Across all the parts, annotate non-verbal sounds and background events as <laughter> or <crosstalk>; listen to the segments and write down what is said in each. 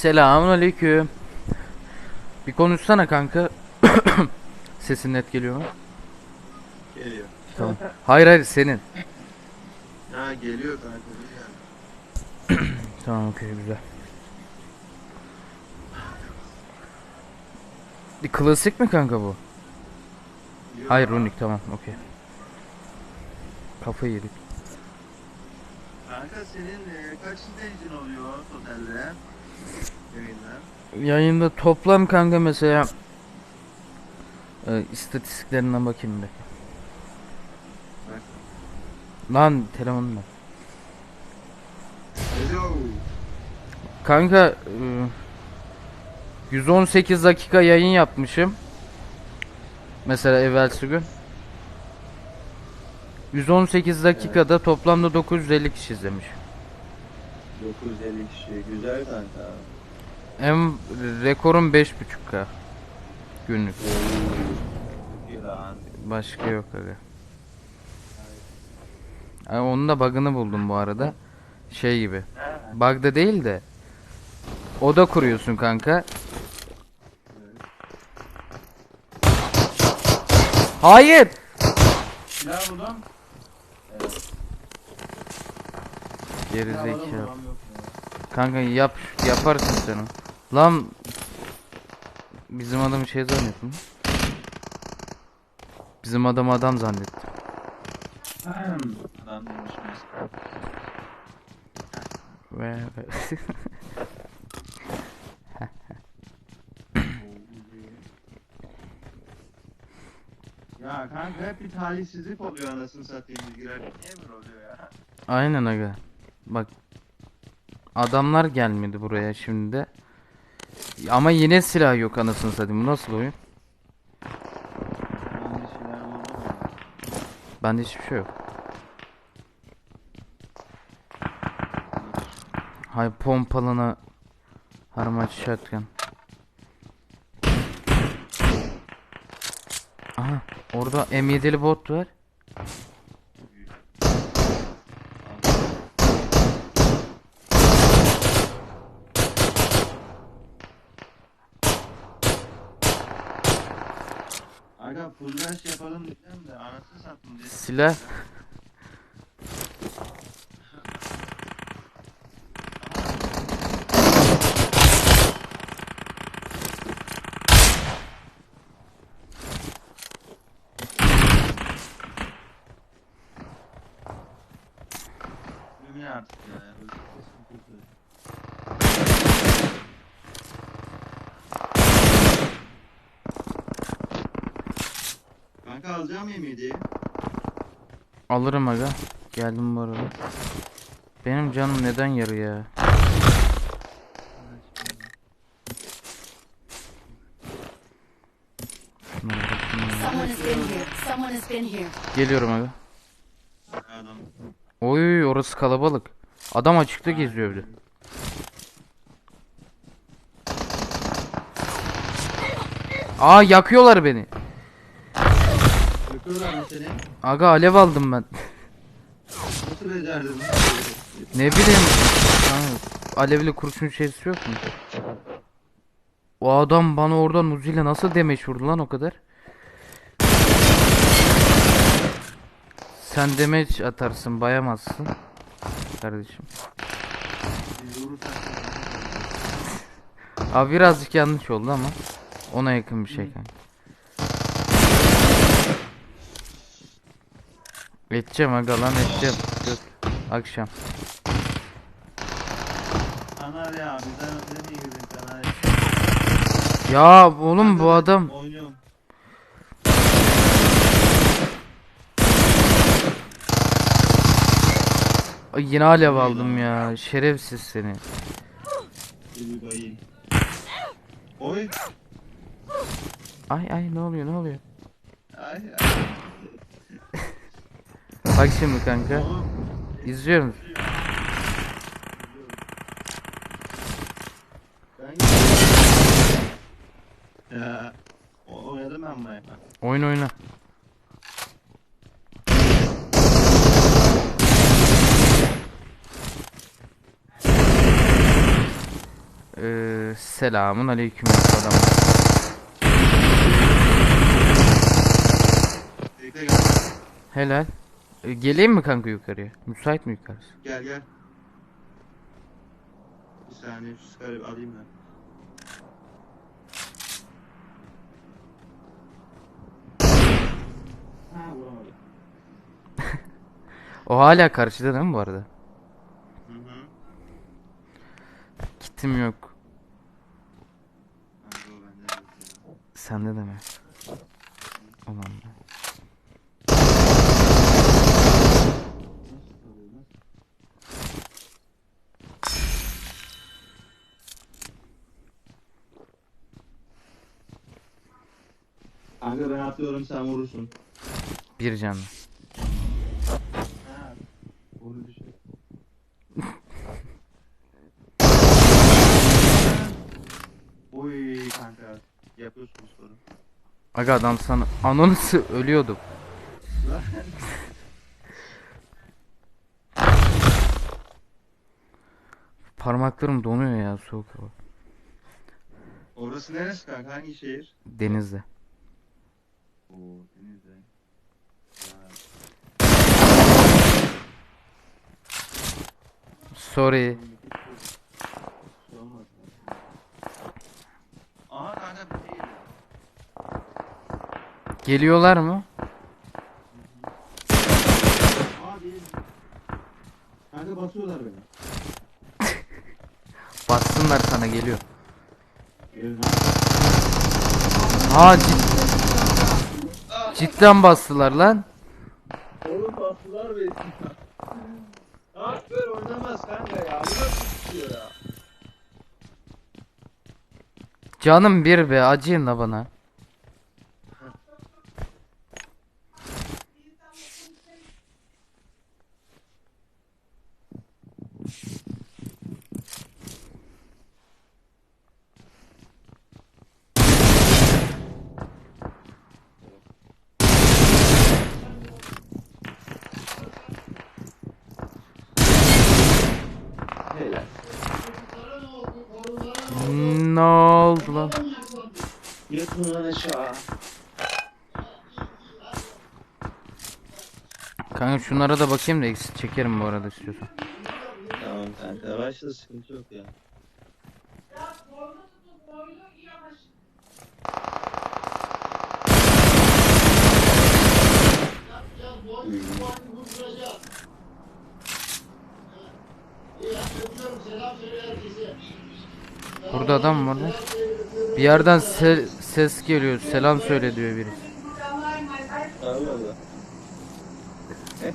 Selamun aleyküm. Bir konuşsana kanka. <coughs> Sesin net geliyor mu? Geliyor. Tamam. Hayır hayır senin. Ha geliyor kanka. <coughs> Tamam okey güzel. Bir klasik mi kanka bu? Yok. Hayır runik tamam okey. Kafayı yedik. Kanka senin e, kaç izleyicin oluyor totalde? Yayından. Yayında toplam kanka mesela e, istatistiklerine bakayım bir. Bak. Lan telefonla. Hello. Kanka e, 118 dakika yayın yapmışım. Mesela evvelsi gün. 118 dakikada toplamda 950 kişi izlemiş. 950 kişi. Güzel kanka. En rekorum 5.5k günlük. İyi lan. Başka yok aga. Ay, onun da bug'ını buldum bu arada. Şey gibi. Bug'da değil de oda kuruyorsun kanka. Hayır. Silah buldum. Geri zekalı. Kanka yap yaparsın sen onu. Lan bizim adamı şey zannettim. Bizim adam adam zannettim. Ve <laughs> Ya kanka hep bir talihsizlik oluyor anasını satayım. Niye böyle oluyor ya? Aynen aga. Bak adamlar gelmedi buraya şimdi de. Ama yine silah yok anasını satayım. Bu nasıl oyun? Bende hiçbir şey yok. Hay pompalına harmaç shotgun. Aha orada M7'li bot var. Aga full rush yapalım diyeceğim de anasını sattım diye. Silah. Kanka alacağım yemeği Alırım aga. Geldim bu arada. Benim canım neden yarı ya? Geliyorum. Adam. Oy orası kalabalık. Adam açıkta geziyor bir de. Aa yakıyorlar beni. Seni? Aga alev aldım ben. Nasıl becerdin? Ne bileyim. Kanka, alevli kurşun şeysi yok mu? O adam bana oradan uziyle nasıl demeç vurdu lan o kadar? Sen demeç atarsın bayamazsın. Kardeşim. Abi birazcık yanlış oldu ama ona yakın bir şey kanka. Edeceğim aga lan edeceğim. Dur. Akşam. Kanarya abi sen öyle mi girdin Kanarya? Ya oğlum bu adam Oynuyorum. Ay, yine alev aldım ya. Şerefsiz seni. Oy. Ay ay ne oluyor ne oluyor? Ay ay. Bak şimdi kanka. Oğlum. İzliyor musun? Ben Ya. o- Oynadım ben bayağı. Oyun oyna. Ee, Selamun aleyküm adam. Gel. Helal. E, geleyim mi kanka yukarıya? Müsait mi yukarısı? Gel gel. Bir saniye şu skarı alayım ben. Ha vuramadım. <laughs> O hala karşıda değil mi bu arada? Hı hı. Kitim yok. Sende de mi? Ulan be. Kanka ben atıyorum sen vurursun. Bir düşer. <laughs> Oy kanka. Yapıyorsun sorun. Aga adam sana anonsu ölüyordum. <laughs> Parmaklarım donuyor ya soğuk hava. Orası neresi kanka? Hangi şehir? Denizde. Oo Denizli. Ya. Sorry. Olmaz. Aha kanka bir şey geliyor. Geliyorlar mı? Değil. Kanka basıyorlar beni. <laughs> Bassınlar sana geliyor. Evet. Ha cid cidden bastılar lan. Oğlum bastılar beni. Abi böyle oynamaz kanka ya. Bu nasıl tutuyor ya? Canım bir be acıyın da bana. Helal. Ne oldu lan? Yatın lan aşağı. Kanka şunlara da bakayım da exit çekerim bu arada istiyorsan. Tamam kanka. Başta sıkıntı yok ya. Burada adam var lan. Bir yerden se- ses geliyor. Selam söyle diyor biri. Allah Allah.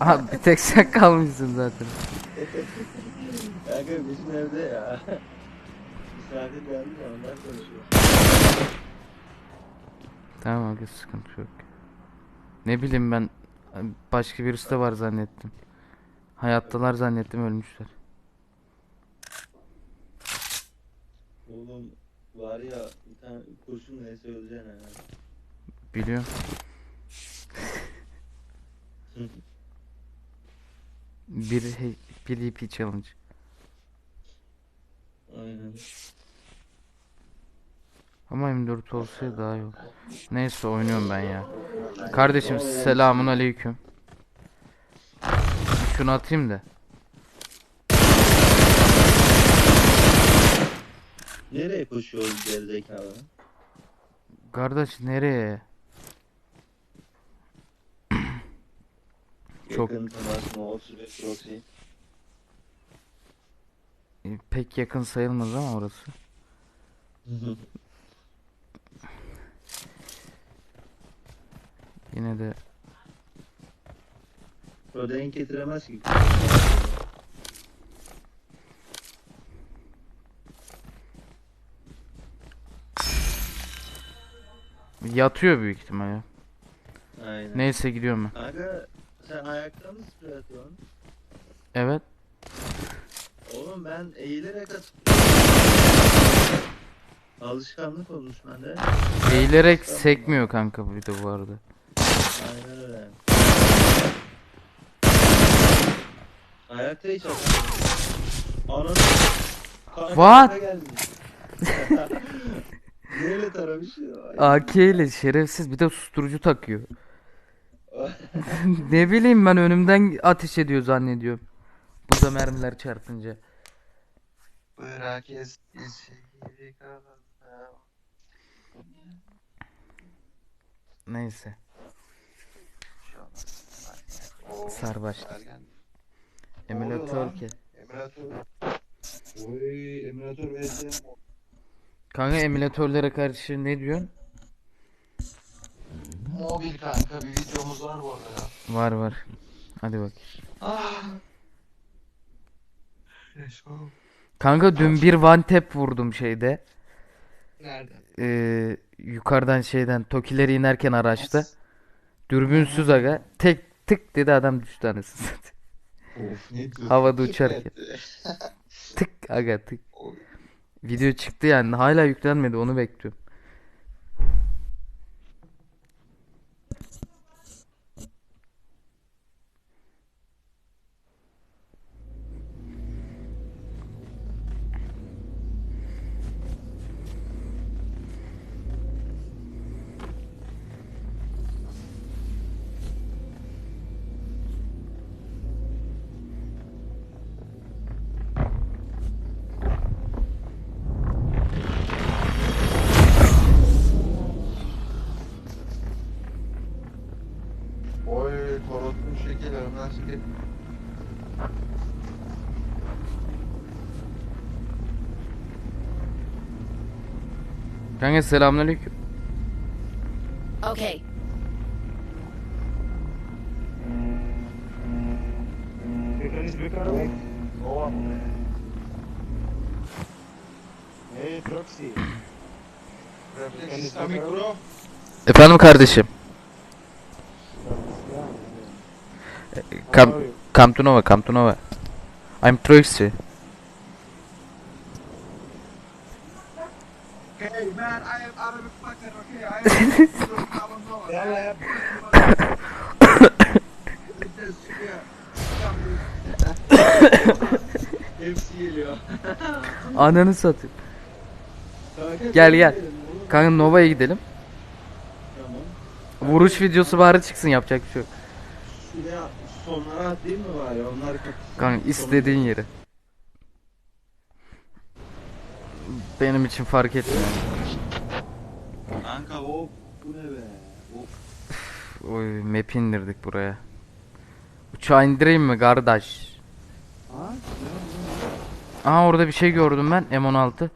Aha bir tek sen kalmışsın zaten. Kanka bizim evde ya. Misafir geldi de onlar konuşuyor. Tamam abi sıkıntı yok. Ne bileyim ben başka birisi de var zannettim. Hayattalar zannettim ölmüşler. Oğlum var ya bir tane kurşun neyse öleceksin ha. Biliyorum. <laughs> bir bir EP challenge. Aynen. Ama M4 olsaydı daha iyi olur. Neyse oynuyorum ben ya. Kardeşim selamun aleyküm. Şunu atayım da. Nereye koşuyor gerizekalı? Kardeş nereye? Çok- Yakın temas mı 35 proxy. E, Pek yakın sayılmaz ama orası. Yine de O denk getiremez ki. Yatıyor büyük ihtimalle. Aynen. Neyse gidiyorum ben. Kanka sen ayakta mı sprey atıyorsun? Evet. Oğlum ben eğilerek atıp Alışkanlık olmuş bende. Eğilerek sekmiyor kanka bir de bu arada. Aynen öyle. Ayakta hiç atamıyorum. Ananı. What? <laughs> Neyle taramış? AK ile şerefsiz bir de susturucu takıyor. ne bileyim ben önümden ateş ediyor zannediyorum. Bu da mermiler çarpınca. Bırak eskisi. Neyse. Sarbaş. Emülatör ki. Emülatör. Oy emülatör verdi. Kanka emülatörlere karşı ne diyorsun? Mobil kanka bir videomuz var bu arada ya. Var var. Hadi bak. Ah. Kanka dün bir one tap vurdum şeyde. Nerede? Ee, yukarıdan şeyden Tokileri inerken araçta. Dürbünsüz aga. Tek tık dedi adam düştü anasını satayım. Of ne diyorsun? Havada uçarken. Tık aga tık. Video çıktı yani hala yüklenmedi onu bekliyorum. Kanka selamünaleyküm. Okay. Efendim kardeşim. Kam Kamtunova, Kamtunova. I'm Troxy. Hepsi <laughs> geliyor. Ananı satayım. Gel, gel. Kanka Nova'ya gidelim. Vuruş videosu bari çıksın yapacak bir şey yok. Şuraya sonlara atayım mı bari? Onlar. Kanka istediğin yere. Benim için fark etmiyor. Kanka hop. Bu ne be? Hop. Oy map indirdik buraya. Uçağı indireyim mi kardeş? Ha? Aha orada bir şey gördüm ben M16.